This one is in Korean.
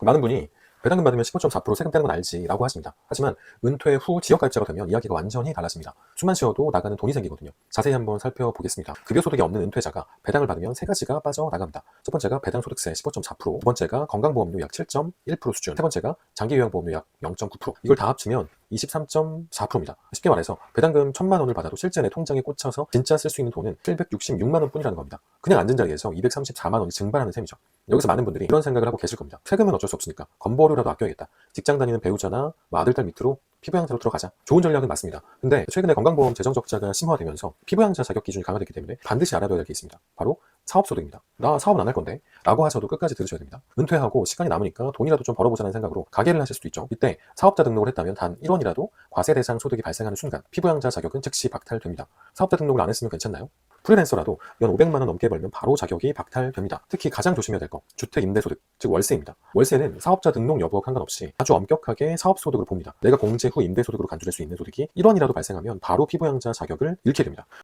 많은 분이 배당금 받으면 15.4% 세금 떼는 건 알지 라고 하십니다. 하지만 은퇴 후 지역가입자가 되면 이야기가 완전히 달라집니다. 숨만 쉬어도 나가는 돈이 생기거든요. 자세히 한번 살펴보겠습니다. 급여소득이 없는 은퇴자가 배당을 받으면 세 가지가 빠져나갑니다. 첫 번째가 배당소득세 15.4%, 두 번째가 건강보험료 약 7.1% 수준, 세 번째가 장기요양보험료 약 0.9%. 이걸 다 합치면 23.4%입니다. 쉽게 말해서 배당금 1000만 원을 받아도 실제 내 통장에 꽂혀서 진짜 쓸 수 있는 돈은 766만 원 뿐이라는 겁니다. 그냥 앉은 자리에서 234만 원이 증발하는 셈이죠. 여기서 많은 분들이 이런 생각을 하고 계실 겁니다. 세금은 어쩔 수 없으니까 건보료라도 아껴야겠다. 직장 다니는 배우자나 뭐 아들, 딸 밑으로 피부양자로 들어가자. 좋은 전략은 맞습니다. 근데 최근에 건강보험 재정 적자가 심화되면서 피부양자 자격 기준이 강화됐기 때문에 반드시 알아둬야 할 게 있습니다. 바로 사업소득입니다. 나 사업은 안 할 건데 라고 하셔도 끝까지 들으셔야 됩니다. 은퇴하고 시간이 남으니까 돈이라도 좀 벌어보자는 생각으로 가게를 하실 수도 있죠. 이때 사업자 등록을 했다면 단 1원이라도 과세 대상 소득이 발생하는 순간 피부양자 자격은 즉시 박탈됩니다. 사업자 등록을 안 했으면 괜찮나요? 프리랜서라도 연 500만 원 넘게 벌면 바로 자격이 박탈됩니다. 특히 가장 조심해야 될 거, 주택 임대소득, 즉 월세입니다. 월세는 사업자 등록 여부와 상관없이 아주 엄격하게 사업소득으로 봅니다. 내가 공제 후 임대소득으로 간주될 수 있는 소득이 1원이라도 발생하면 바로 피부양자 자격을 잃게 됩니다.